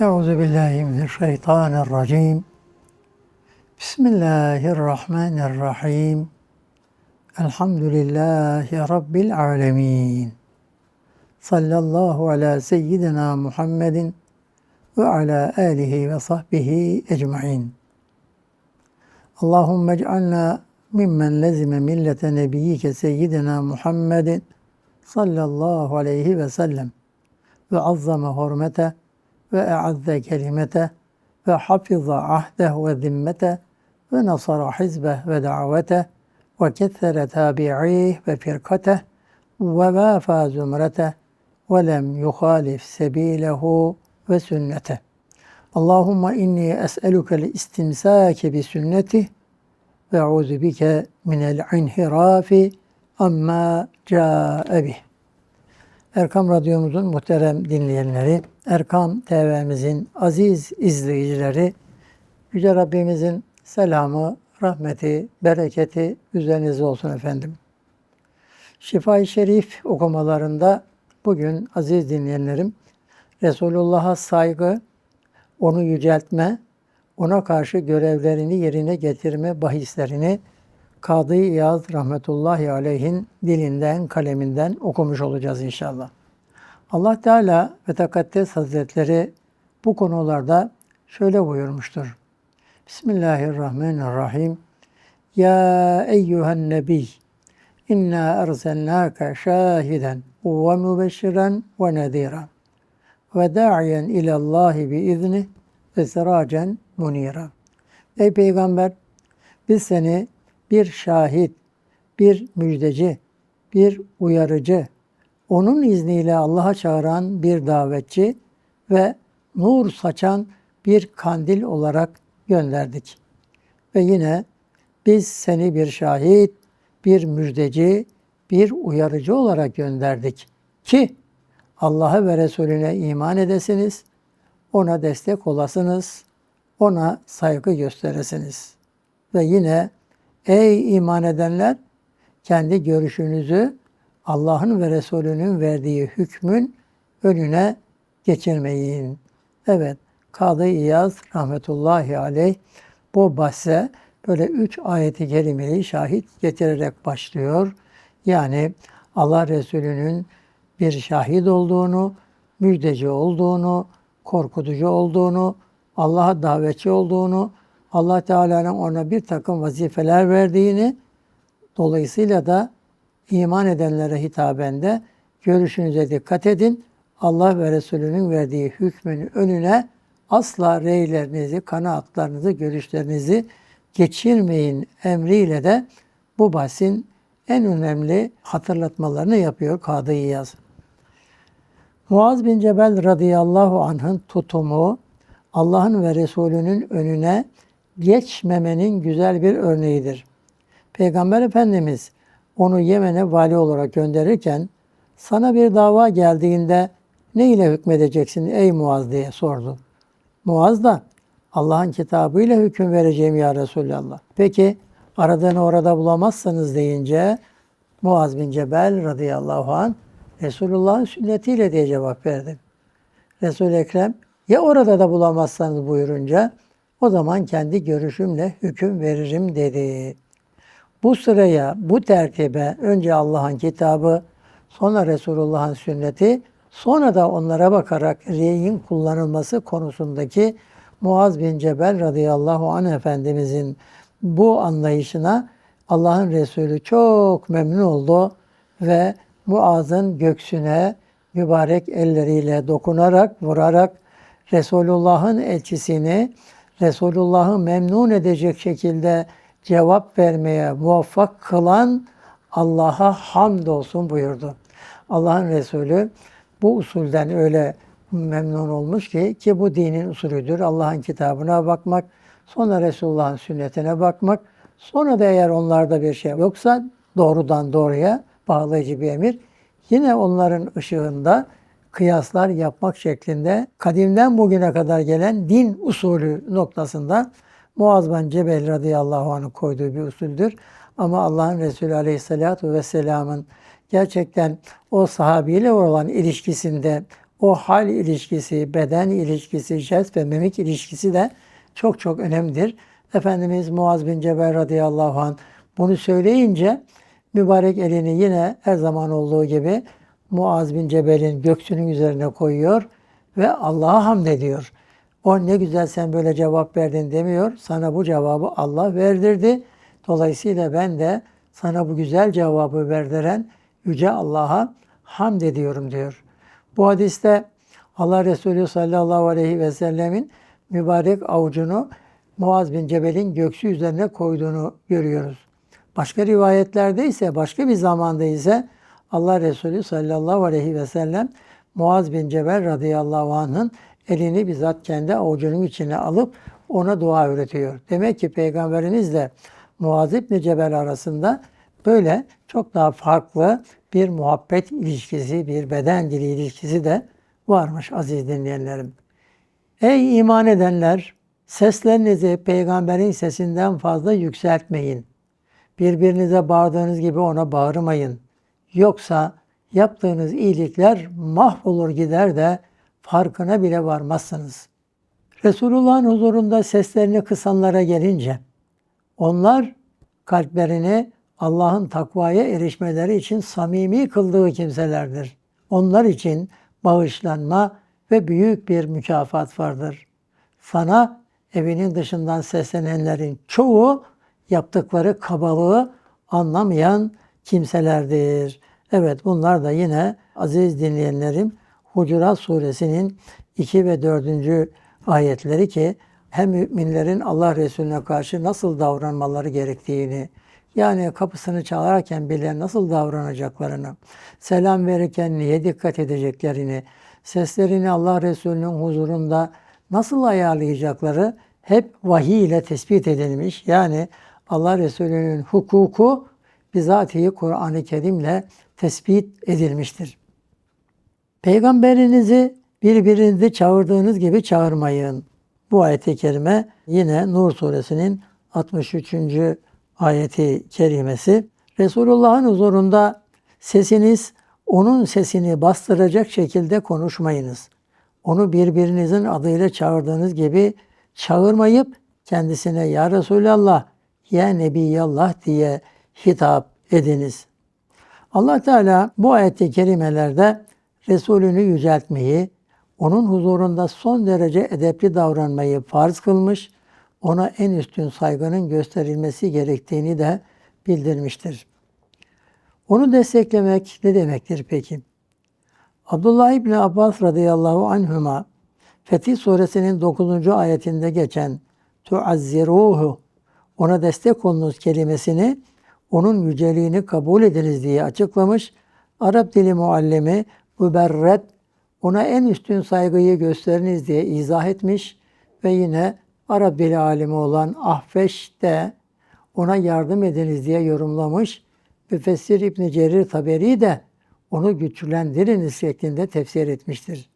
Euzu billahi mineşşeytanirracim. Bismillahirrahmanirrahim. Elhamdülillahi Rabbil alemin. Sallallahu ala seyyidina Muhammedin ve ala alihi ve sahbihi ecmain. Allahümme ec'alna mimmen lezime millete nebiyyike seyyidina Muhammedin sallallahu aleyhi ve sellem ve azzame hurmete ve e'azze kelimete ve hafiza ahdeh ve zimmete ve nasara hizbeh ve davete ve kethere tabi'ih ve firkateh ve vafa zümrete ve lem yuhalif sebilehu ve sünnete. Allahümme inni es'elukel istimsake bi sünnetih ve euzu bike minel inhirafi amma ca'e bih. Erkam Radyomuzun muhterem dinleyenleri, Erkam TV'mizin aziz izleyicileri, Yüce Rabbimizin selamı, rahmeti, bereketi üzerinize olsun efendim. Şifa-i Şerif okumalarında bugün aziz dinleyenlerim, Resulullah'a saygı, onu yüceltme, ona karşı görevlerini yerine getirme bahislerini Kadı İyaz rahmetullahi aleyhin dilinden, kaleminden okumuş olacağız inşallah. Allah Teala ve Tekaddes Hazretleri bu konularda şöyle buyurmuştur. Bismillahirrahmanirrahim. Ya eyyühen nebi inna erselnâke şahiden ve mübeşşiren ve nedîran ve da'iyen ilallahi biizni ve siracen munira. Ey peygamber biz seni bir şahit, bir müjdeci, bir uyarıcı, onun izniyle Allah'a çağıran bir davetçi ve nur saçan bir kandil olarak gönderdik. Ve yine biz seni bir şahit, bir müjdeci, bir uyarıcı olarak gönderdik ki Allah'a ve Resulüne iman edesiniz, ona destek olasınız, ona saygı gösteresiniz. Ve yine ey iman edenler kendi görüşünüzü Allah'ın ve Resulünün verdiği hükmün önüne geçirmeyin. Evet, Kadı İyaz rahmetullahi aleyh bu bahse böyle üç ayeti kerimeyi şahit getirerek başlıyor. Yani Allah Resulü'nün bir şahit olduğunu, müjdeci olduğunu, korkutucu olduğunu, Allah'a davetçi olduğunu, Allah Teala'nın ona bir takım vazifeler verdiğini, dolayısıyla da iman edenlere hitaben de görüşünüze dikkat edin. Allah ve Resulünün verdiği hükmün önüne asla reylerinizi, kanaatlarınızı, görüşlerinizi geçirmeyin emriyle de bu bahsin en önemli hatırlatmalarını yapıyor Kadı İyaz. Muaz bin Cebel radıyallahu anh'ın tutumu Allah'ın ve Resulünün önüne geçmemenin güzel bir örneğidir. Peygamber Efendimiz onu Yemen'e vali olarak gönderirken sana bir dava geldiğinde ne ile hükmedeceksin ey Muaz diye sordu. Muaz da Allah'ın kitabıyla hüküm vereceğim ya Resulallah. Peki aradığını orada bulamazsanız deyince Muaz bin Cebel radıyallahu anh Resulullah'ın sünnetiyle diye cevap verdi. Resul-i Ekrem ya orada da bulamazsanız buyurunca o zaman kendi görüşümle hüküm veririm dedi. Bu sıraya, bu tertibe önce Allah'ın kitabı, sonra Resulullah'ın sünneti, sonra da onlara bakarak reyin kullanılması konusundaki Muaz bin Cebel radıyallahu anh Efendimizin bu anlayışına Allah'ın Resulü çok memnun oldu ve Muaz'ın göksüne mübarek elleriyle dokunarak, vurarak Resulullah'ın elçisini Resulullah'ı memnun edecek şekilde cevap vermeye muvaffak kılan Allah'a hamdolsun buyurdu. Allah'ın Resulü bu usulden öyle memnun olmuş ki ki bu dinin usulüdür. Allah'ın kitabına bakmak, sonra Resulullah'ın sünnetine bakmak, sonra da eğer onlarda bir şey yoksa doğrudan doğruya bağlayıcı bir emir. Yine onların ışığında kıyaslar yapmak şeklinde kadimden bugüne kadar gelen din usulü noktasında Muaz bin Cebel radıyallahu anh'ın koyduğu bir usuldür. Ama Allah'ın Resulü aleyhissalatu vesselamın gerçekten o sahabiyle olan ilişkisinde o hal ilişkisi, beden ilişkisi, jest ve mimik ilişkisi de çok çok önemlidir. Efendimiz Muaz bin Cebel radıyallahu anh bunu söyleyince mübarek elini yine her zaman olduğu gibi Muaz bin Cebel'in göksünün üzerine koyuyor ve Allah'a hamd ediyor. O ne güzel sen böyle cevap verdin demiyor. Sana bu cevabı Allah verdirdi. Dolayısıyla ben de sana bu güzel cevabı verdiren Yüce Allah'a hamd ediyorum diyor. Bu hadiste Allah Resulü sallallahu aleyhi ve sellemin mübarek avucunu Muaz bin Cebel'in göksü üzerine koyduğunu görüyoruz. Başka rivayetlerde ise başka bir zamanda ise Allah Resulü sallallahu aleyhi ve sellem Muaz bin Cebel radıyallahu anh'ın elini bizzat kendi avucunun içine alıp ona dua öğretiyor. Demek ki Peygamberimizle Muaz bin Cebel arasında böyle çok daha farklı bir muhabbet ilişkisi, bir beden dili ilişkisi de varmış aziz dinleyenlerim. Ey iman edenler! Seslerinizi peygamberin sesinden fazla yükseltmeyin. Birbirinize bağırdığınız gibi ona bağırmayın. Yoksa yaptığınız iyilikler mahvolur gider de farkına bile varmazsınız. Resulullah'ın huzurunda seslerini kısanlara gelince onlar kalplerini Allah'ın takvaya erişmeleri için samimi kıldığı kimselerdir. Onlar için bağışlanma ve büyük bir mükafat vardır. Sana evinin dışından seslenenlerin çoğu yaptıkları kabalığı anlamayan kimselerdir. Evet bunlar da yine aziz dinleyenlerim Hucurat suresinin 2 ve 4. ayetleri ki hem müminlerin Allah Resulüne karşı nasıl davranmaları gerektiğini, yani kapısını çalarken bile nasıl davranacaklarını, selam verirken niye dikkat edeceklerini, seslerini Allah Resulü'nün huzurunda nasıl ayarlayacakları hep vahiy ile tespit edilmiş. Yani Allah Resulü'nün hukuku bizatihi Kur'an-ı Kerim'le tespit edilmiştir. Peygamberinizi birbirinizi çağırdığınız gibi çağırmayın. Bu ayet-i kerime yine Nur suresinin 63. ayeti kerimesi. Resulullah'ın huzurunda sesiniz onun sesini bastıracak şekilde konuşmayınız. Onu birbirinizin adıyla çağırdığınız gibi çağırmayıp kendisine ya Resulallah, ya Nebiyallah diye hitap ediniz. Allah Teala bu ayette kerimelerde Resulünü yüceltmeyi, onun huzurunda son derece edepli davranmayı farz kılmış, ona en üstün saygının gösterilmesi gerektiğini de bildirmiştir. Onu desteklemek ne demektir peki? Abdullah İbni Abbas radıyallahu anhüma Fetih suresinin 9. ayetinde geçen tuazziruhu ona destek olunuz kelimesini onun yüceliğini kabul ediniz diye açıklamış. Arap dili muallimi müberret ona en üstün saygıyı gösteriniz diye izah etmiş ve yine Arap dili alimi olan Ahfeş de ona yardım ediniz diye yorumlamış. Müfessir İbn Cerir Taberi de onu güçlendiriniz şeklinde tefsir etmiştir.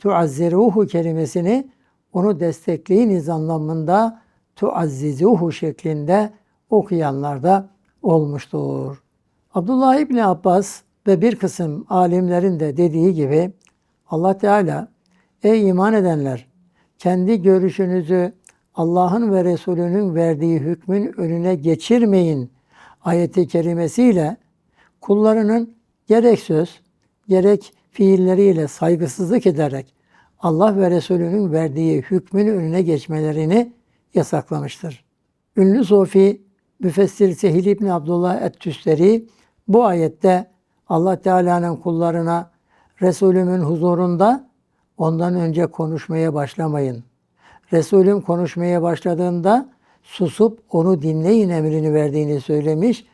Tuazziruhu kelimesini onu destekleyiniz anlamında tuazzizuhu şeklinde okuyanlar da olmuştur. Abdullah İbni Abbas ve bir kısım alimlerin de dediği gibi Allah Teala ey iman edenler kendi görüşünüzü Allah'ın ve Resulünün verdiği hükmün önüne geçirmeyin ayeti kerimesiyle kullarının gerek söz gerek fiilleriyle saygısızlık ederek Allah ve Resulünün verdiği hükmün önüne geçmelerini yasaklamıştır. Ünlü Sofi Müfessir Sehil İbni Abdullah Et-Tüsteri bu ayette Allah Teala'nın kullarına Resulümün huzurunda ondan önce konuşmaya başlamayın. Resulüm konuşmaya başladığında susup onu dinleyin emrini verdiğini söylemiş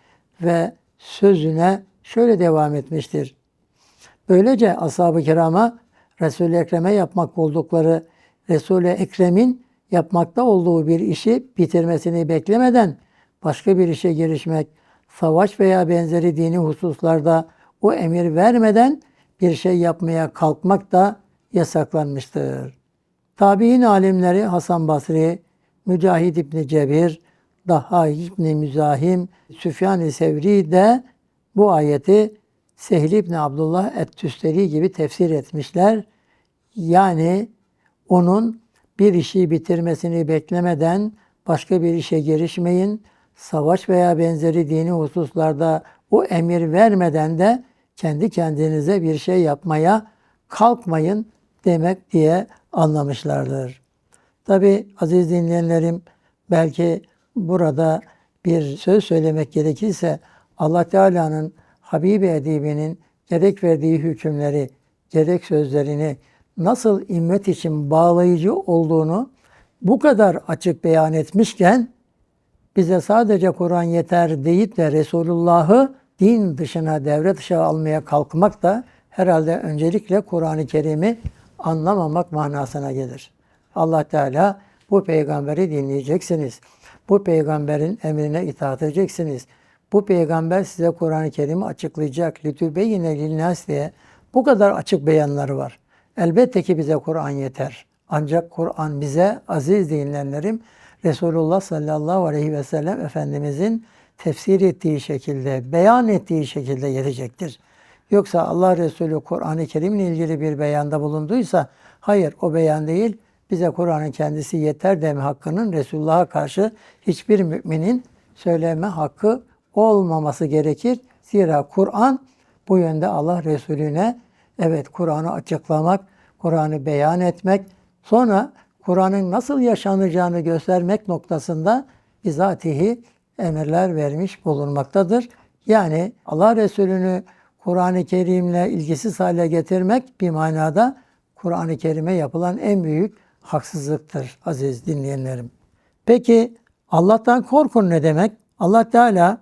ve sözüne şöyle devam etmiştir. Böylece ashab-ı kirama Resul-i Ekrem'e yapmak oldukları Resul-i Ekrem'in yapmakta olduğu bir işi bitirmesini beklemeden başka bir işe girişmek, savaş veya benzeri dini hususlarda o emir vermeden bir şey yapmaya kalkmak da yasaklanmıştır. Tabi'in alimleri Hasan Basri, Mücahid İbni Cebir, Daha İbni Müzahim, Süfyan-ı Sevri de bu ayeti Sehl İbni Abdullah Et-Tüsteri gibi tefsir etmişler Yani onun bir işi bitirmesini beklemeden başka bir işe girişmeyin. Savaş veya benzeri dini hususlarda o emir vermeden de kendi kendinize bir şey yapmaya kalkmayın demek diye anlamışlardır. Tabi aziz dinleyenlerim belki burada bir söz söylemek gerekirse Allah Teala'nın Habibi Edibi'nin gerek verdiği hükümleri, gerek sözlerini nasıl ümmet için bağlayıcı olduğunu bu kadar açık beyan etmişken bize sadece Kur'an yeter deyip de Resulullah'ı din dışına, devre dışı almaya kalkmak da herhalde öncelikle Kur'an-ı Kerim'i anlamamak manasına gelir. Allah Teala bu peygamberi dinleyeceksiniz. Bu peygamberin emrine itaat edeceksiniz. Bu peygamber size Kur'an-ı Kerim'i açıklayacak. Litübeyine lilnas diye bu kadar açık beyanları var. Elbette ki bize Kur'an yeter. Ancak Kur'an bize aziz dinleyenlerim Resulullah sallallahu aleyhi ve sellem Efendimizin tefsir ettiği şekilde, beyan ettiği şekilde yetecektir. Yoksa Allah Resulü Kur'an-ı Kerim'le ilgili bir beyanda bulunduysa, hayır o beyan değil, bize Kur'an'ın kendisi yeter deme hakkının Resulullah'a karşı hiçbir müminin söyleme hakkı olmaması gerekir. Zira Kur'an bu yönde Allah Resulüne evet Kur'an'ı açıklamak, Kur'an'ı beyan etmek, sonra Kur'an'ın nasıl yaşanacağını göstermek noktasında bizatihi emirler vermiş bulunmaktadır. Yani Allah Resulü'nü Kur'an-ı Kerim'le ilgisiz hale getirmek bir manada Kur'an-ı Kerim'e yapılan en büyük haksızlıktır aziz dinleyenlerim. Peki Allah'tan korkun ne demek? Allah Teala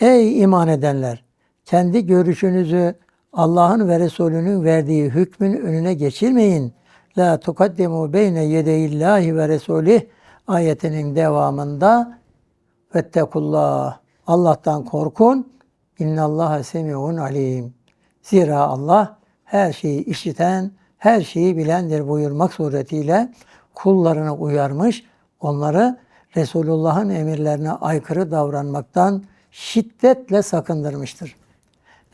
ey iman edenler kendi görüşünüzü Allah'ın ve Resulünün verdiği hükmün önüne geçirmeyin. La tukaddimu beyne yedeyillahi ve resulih ayetinin devamında vettekullah Allah'tan korkun innallaha semiun alim. Zira Allah her şeyi işiten, her şeyi bilendir buyurmak suretiyle kullarını uyarmış, onları Resulullah'ın emirlerine aykırı davranmaktan şiddetle sakındırmıştır.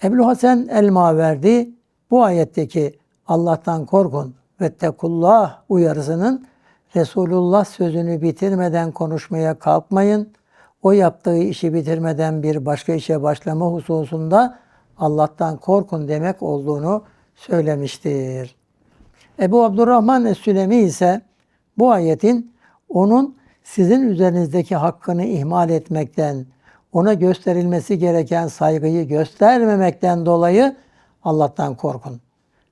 Ebu Hasan el-Maverdi bu ayetteki Allah'tan korkun ve tekullah uyarısının Resulullah sözünü bitirmeden konuşmaya kalkmayın. O yaptığı işi bitirmeden bir başka işe başlama hususunda Allah'tan korkun demek olduğunu söylemiştir. Ebu Abdurrahman Es-Sülemi ise bu ayetin onun sizin üzerinizdeki hakkını ihmal etmekten, ona gösterilmesi gereken saygıyı göstermemekten dolayı Allah'tan korkun.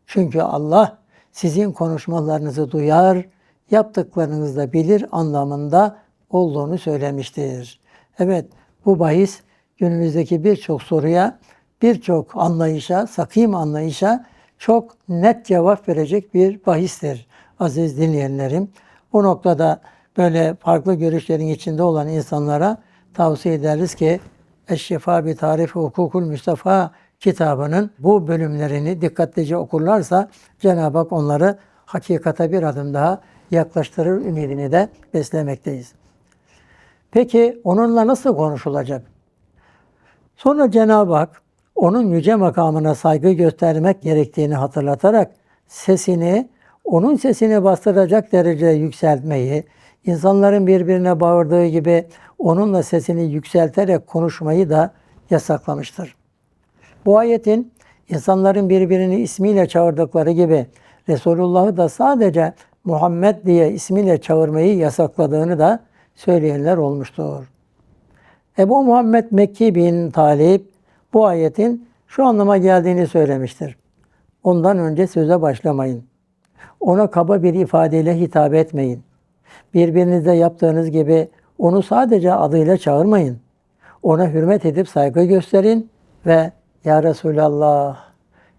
Çünkü Allah sizin konuşmalarınızı duyar, yaptıklarınızı da bilir anlamında olduğunu söylemiştir. Evet bu bahis günümüzdeki birçok soruya, birçok anlayışa, sakim anlayışa çok net cevap verecek bir bahistir aziz dinleyenlerim. Bu noktada böyle farklı görüşlerin içinde olan insanlara tavsiye ederiz ki Eşşifa bi Tarifi Hukukul Mustafa kitabının bu bölümlerini dikkatlice okurlarsa Cenab-ı Hak onları hakikate bir adım daha yaklaştırır ümidini de beslemekteyiz. Peki onunla nasıl konuşulacak? Sonra Cenab-ı Hak onun yüce makamına saygı göstermek gerektiğini hatırlatarak sesini onun sesini bastıracak derecede yükseltmeyi, insanların birbirine bağırdığı gibi onunla sesini yükselterek konuşmayı da yasaklamıştır. Bu ayetin insanların birbirini ismiyle çağırdıkları gibi Resulullah'ı da sadece Muhammed diye ismiyle çağırmayı yasakladığını da söyleyenler olmuştur. Ebu Muhammed Mekki bin Talip bu ayetin şu anlama geldiğini söylemiştir. Ondan önce söze başlamayın. Ona kaba bir ifadeyle hitap etmeyin. Birbirinize yaptığınız gibi onu sadece adıyla çağırmayın. Ona hürmet edip saygı gösterin ve Ya Resulallah,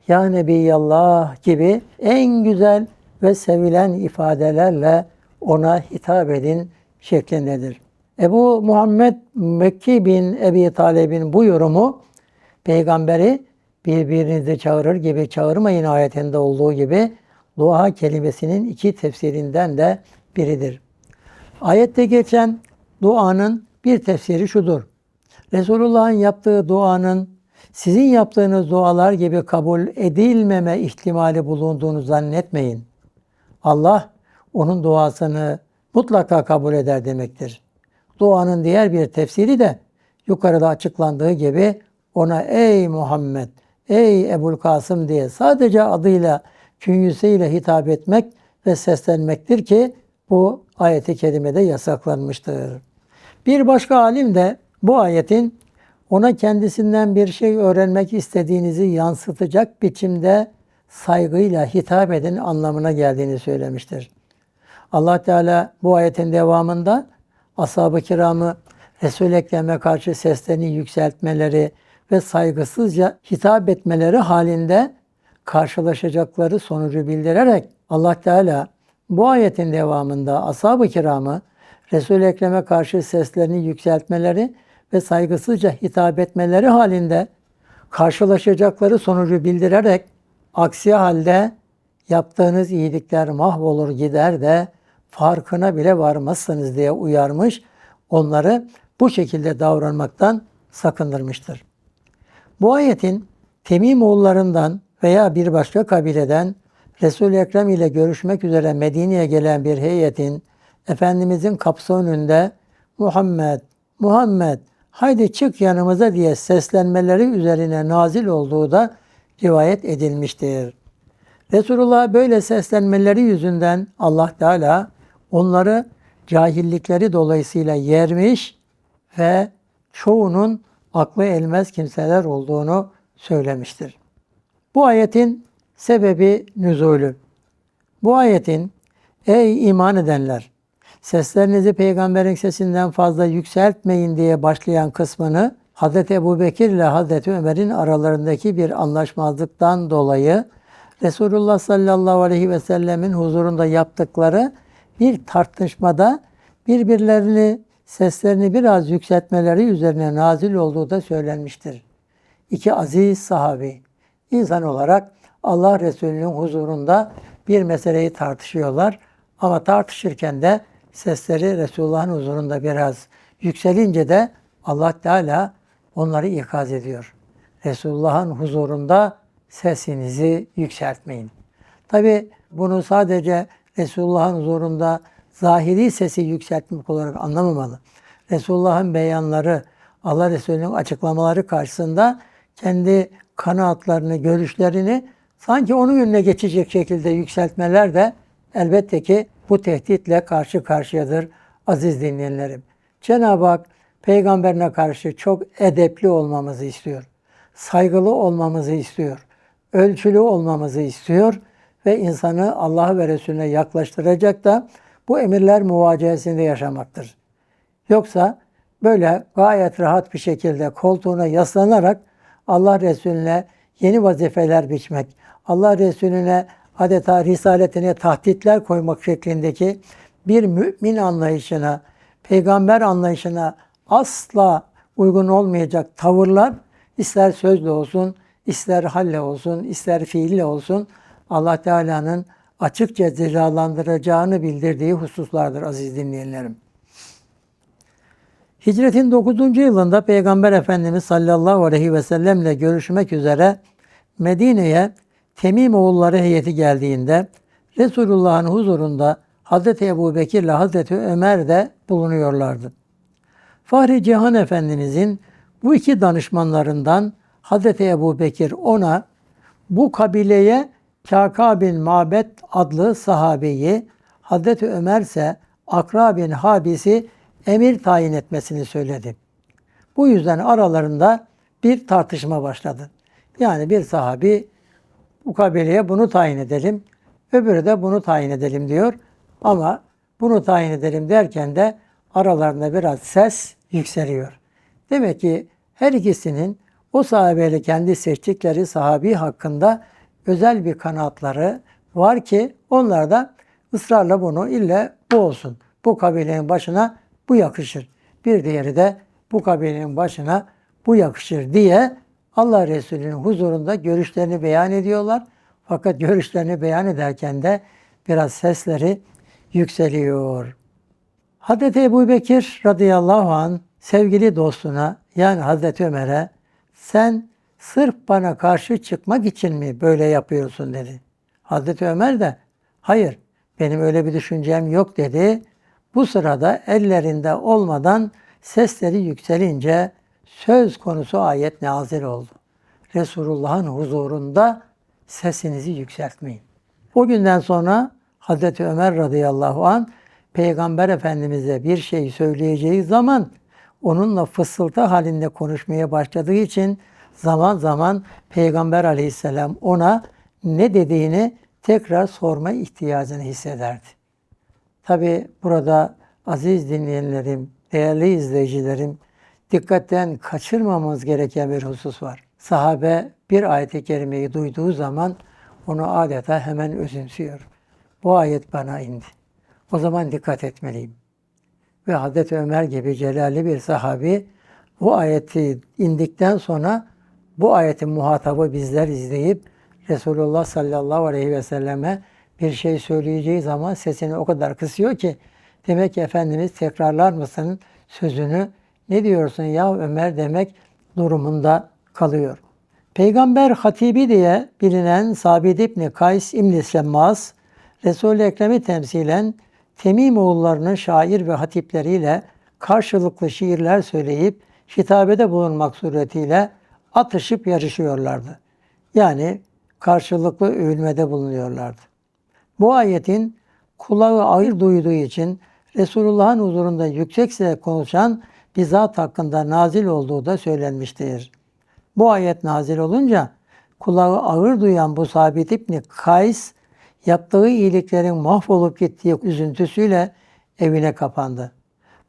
Ya Nebiyallah gibi en güzel ve sevilen ifadelerle ona hitap edin şeklindedir. Ebu Muhammed Mekki bin Ebi Talib'in bu yorumu peygamberi birbirinizi çağırır gibi çağırmayın ayetinde olduğu gibi dua kelimesinin iki tefsirinden de biridir. Ayette geçen duanın bir tefsiri şudur. Resulullah'ın yaptığı duanın sizin yaptığınız dualar gibi kabul edilmeme ihtimali bulunduğunu zannetmeyin. Allah onun duasını mutlaka kabul eder demektir. Duanın diğer bir tefsiri de yukarıda açıklandığı gibi ona ey Muhammed, ey Ebul Kasım diye sadece adıyla, künyüsüyle hitap etmek ve seslenmektir ki bu ayeti kerimede yasaklanmıştır. Bir başka alim de bu ayetin ona kendisinden bir şey öğrenmek istediğinizi yansıtacak biçimde saygıyla hitap edin anlamına geldiğini söylemiştir. Allah Teala bu ayetin devamında ashab-ı kiramı Resul-i Ekrem'e karşı seslerini yükseltmeleri ve saygısızca hitap etmeleri halinde karşılaşacakları sonucu bildirerek Allah Teala bu ayetin devamında ashab-ı kiramı Resul-i Ekrem'e karşı seslerini yükseltmeleri ve saygısızca hitap etmeleri halinde karşılaşacakları sonucu bildirerek aksi halde yaptığınız iyilikler mahvolur gider de farkına bile varmazsınız diye uyarmış. Onları bu şekilde davranmaktan sakındırmıştır. Bu ayetin Temim oğullarından veya bir başka kabileden Resul-i Ekrem ile görüşmek üzere Medine'ye gelen bir heyetin Efendimizin kapısı önünde Muhammed, Muhammed haydi çık yanımıza diye seslenmeleri üzerine nazil olduğu da rivayet edilmiştir. Resulullah böyle seslenmeleri yüzünden Allah Teala onları cahillikleri dolayısıyla yermiş ve çoğunun aklı elmez kimseler olduğunu söylemiştir. Bu ayetin sebebi nüzulü. Bu ayetin ey iman edenler seslerinizi peygamberin sesinden fazla yükseltmeyin diye başlayan kısmını Hz. Ebu Bekir ile Hz. Ömer'in aralarındaki bir anlaşmazlıktan dolayı Resulullah sallallahu aleyhi ve sellemin huzurunda yaptıkları bir tartışmada birbirlerini seslerini biraz yükseltmeleri üzerine nazil olduğu da söylenmiştir. İki aziz sahabi insan olarak Allah Resulü'nün huzurunda bir meseleyi tartışıyorlar ama tartışırken de sesleri Resulullah'ın huzurunda biraz yükselince de Allah Teala onları ikaz ediyor. Resulullah'ın huzurunda sesinizi yükseltmeyin. Tabi bunu sadece Resulullah'ın huzurunda zahiri sesi yükseltmek olarak anlamamalı. Resulullah'ın beyanları, Allah Resulü'nün açıklamaları karşısında kendi kanaatlarını, görüşlerini sanki onun önüne geçecek şekilde yükseltmeler de elbette ki bu tehditle karşı karşıyadır aziz dinleyenlerim. Cenab-ı Hak peygamberine karşı çok edepli olmamızı istiyor. Saygılı olmamızı istiyor. Ölçülü olmamızı istiyor ve insanı Allah'a ve Resulüne yaklaştıracak da bu emirler muvacehesinde yaşamaktır. Yoksa böyle gayet rahat bir şekilde koltuğuna yaslanarak Allah Resulüne yeni vazifeler biçmek, Allah Resulüne adeta risaletine tahditler koymak şeklindeki bir mümin anlayışına, peygamber anlayışına asla uygun olmayacak tavırlar ister sözle olsun, ister halle olsun, ister fiille olsun Allah Teala'nın açıkça cezalandıracağını bildirdiği hususlardır aziz dinleyenlerim. Hicretin 9. yılında Peygamber Efendimiz sallallahu aleyhi ve sellemle görüşmek üzere Medine'ye Temim oğulları heyeti geldiğinde Resulullah'ın huzurunda Hazreti Ebu Bekir ile Hazreti Ömer de bulunuyorlardı. Fahri Cihan Efendimizin bu iki danışmanlarından Hazreti Ebu Bekir ona bu kabileye Kaka bin Mabet adlı sahabeyi, Hazreti Ömer ise Akra bin Habis'i emir tayin etmesini söyledi. Bu yüzden aralarında bir tartışma başladı. Yani bir sahabi bu kabileye bunu tayin edelim, öbürü de bunu tayin edelim diyor. Ama bunu tayin edelim derken de aralarında biraz ses yükseliyor. Demek ki her ikisinin o sahabeyle kendi seçtikleri sahabi hakkında özel bir kanatları var ki onlar da ısrarla bunu ille bu olsun. Bu kabilenin başına bu yakışır. Bir diğeri de bu kabilenin başına bu yakışır diye Allah Resulü'nün huzurunda görüşlerini beyan ediyorlar. Fakat görüşlerini beyan ederken de biraz sesleri yükseliyor. Hazreti Ebu Bekir radıyallahu an sevgili dostuna yani Hazreti Ömer'e sen sırf bana karşı çıkmak için mi böyle yapıyorsun dedi. Hazreti Ömer de hayır Benim öyle bir düşüncem yok dedi. Bu sırada ellerinde olmadan sesleri yükselince söz konusu ayet nazil oldu. Resulullah'ın huzurunda sesinizi yükseltmeyin. O günden sonra Hazreti Ömer radıyallahu an Peygamber Efendimiz'e bir şey söyleyeceği zaman onunla fısıltı halinde konuşmaya başladığı için zaman zaman Peygamber aleyhisselam ona ne dediğini tekrar sorma ihtiyacını hissederdi. Tabi burada aziz dinleyenlerim, değerli izleyicilerim, dikkatten kaçırmamamız gereken bir husus var. Sahabe bir ayet-i kerimeyi duyduğu zaman onu adeta hemen özümsüyor. Bu ayet bana indi. O zaman dikkat etmeliyim. Ve Hazreti Ömer gibi celalli bir sahabi bu ayeti indikten sonra bu ayetin muhatabı bizler izleyip Resulullah sallallahu aleyhi ve selleme bir şey söyleyeceği zaman sesini o kadar kısıyor ki demek ki Efendimiz tekrarlar mısın sözünü ne diyorsun ya Ömer demek durumunda kalıyor. Peygamber hatibi diye bilinen Sabit İbni Kays İbni Şemmaz, Resul-i Ekrem'i temsilen Temim oğullarının şair ve hatipleriyle karşılıklı şiirler söyleyip hitabede bulunmak suretiyle atışıp yarışıyorlardı. Yani karşılıklı övülmede bulunuyorlardı. Bu ayetin kulağı ağır duyduğu için Resulullah'ın huzurunda yüksek sesle konuşan bir zat hakkında nazil olduğu da söylenmiştir. Bu ayet nazil olunca kulağı ağır duyan bu Sabit İbni Kays yaptığı iyiliklerin mahvolup gittiği üzüntüsüyle evine kapandı.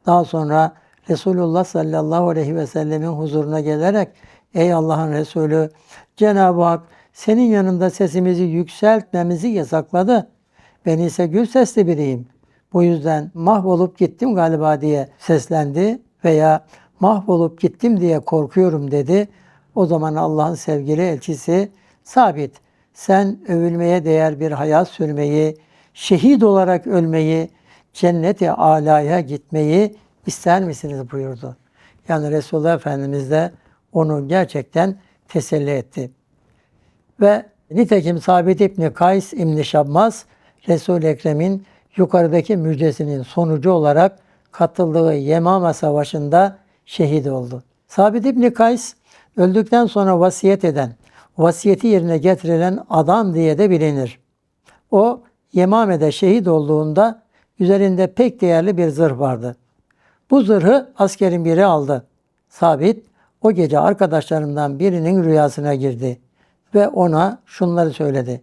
Daha sonra Resulullah sallallahu aleyhi ve sellemin huzuruna gelerek Ey Allah'ın Resulü Cenab-ı Hak senin yanında sesimizi yükseltmemizi yasakladı. Ben ise gül sesli biriyim. Bu yüzden mahvolup gittim galiba diye seslendi veya mahvolup gittim diye korkuyorum dedi. O zaman Allah'ın sevgili elçisi sabit sen övülmeye değer bir hayat sürmeyi, şehit olarak ölmeyi, cenneti alaya gitmeyi ister misiniz buyurdu. Yani Resulullah Efendimiz de onu gerçekten teselli etti. Ve nitekim Sabit İbni Kays İbni Şabbas, Resul-i Ekrem'in yukarıdaki müjdesinin sonucu olarak katıldığı Yemama Savaşı'nda şehit oldu. Sabit İbni Kays öldükten sonra vasiyet eden, vasiyeti yerine getirilen adam diye de bilinir. O Yemame'de şehit olduğunda üzerinde pek değerli bir zırh vardı. Bu zırhı askerin biri aldı. Sabit o gece arkadaşlarından birinin rüyasına girdi ve ona şunları söyledi.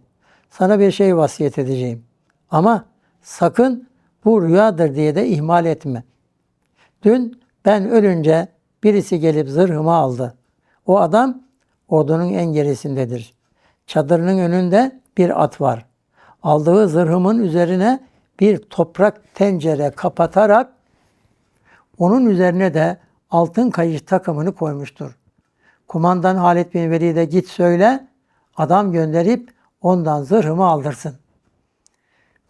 Sana bir şey vasiyet edeceğim. Ama sakın bu rüyadır diye de ihmal etme. Dün ben ölünce birisi gelip zırhımı aldı. O adam ordunun en gerisindedir. Çadırının önünde bir at var. Aldığı zırhımın üzerine bir toprak tencere kapatarak onun üzerine de altın kayış takımını koymuştur. Kumandan Halid bin Velid'e git söyle, adam gönderip ondan zırhımı aldırsın.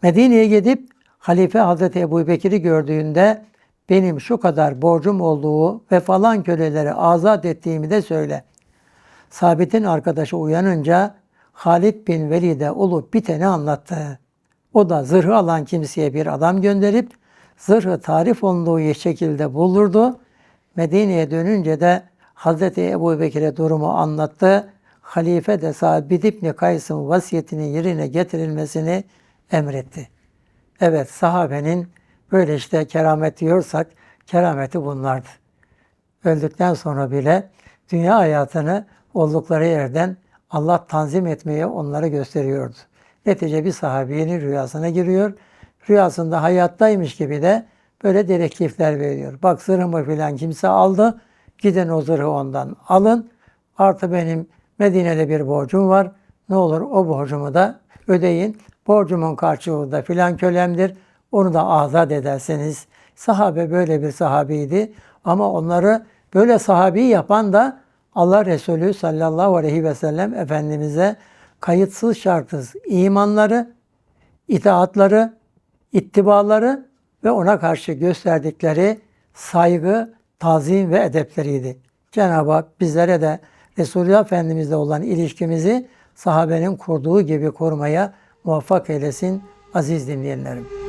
Medine'ye gidip Halife Hazreti Ebu Bekir'i gördüğünde benim şu kadar borcum olduğu ve falan köleleri azat ettiğimi de söyle. Sabit'in arkadaşı uyanınca Halid bin Velid'e olup biteni anlattı. O da zırhı alan kimseye bir adam gönderip zırhı tarif olduğu şekilde bulurdu. Medine'ye dönünce de Hazreti Ebu Bekir'e durumu anlattı. Halife de Sabit İbni Kays'ın vasiyetinin yerine getirilmesini emretti. Evet sahabenin böyle işte keramet diyorsak kerameti bunlardı. Öldükten sonra bile dünya hayatını oldukları yerden Allah tanzim etmeye onları gösteriyordu. Netice bir sahabenin rüyasına giriyor. Rüyasında hayattaymış gibi de böyle direktifler veriyor. Bak zırhımı filan kimse aldı. Giden o zırhı ondan alın. Artı benim Medine'de bir borcum var. Ne olur o borcumu da ödeyin. Borcumun karşılığı da filan kölemdir. Onu da azat ederseniz. Sahabe böyle bir sahabiydi. Ama onları böyle sahabi yapan da Allah Resulü sallallahu aleyhi ve sellem Efendimiz'e kayıtsız şartsız imanları, itaatları, ittibaları ve ona karşı gösterdikleri saygı, tazim ve edepleriydi. Cenab-ı Hak bizlere de Resulullah Efendimizle olan ilişkimizi sahabenin kurduğu gibi korumaya muvaffak eylesin. aziz dinleyenlerim.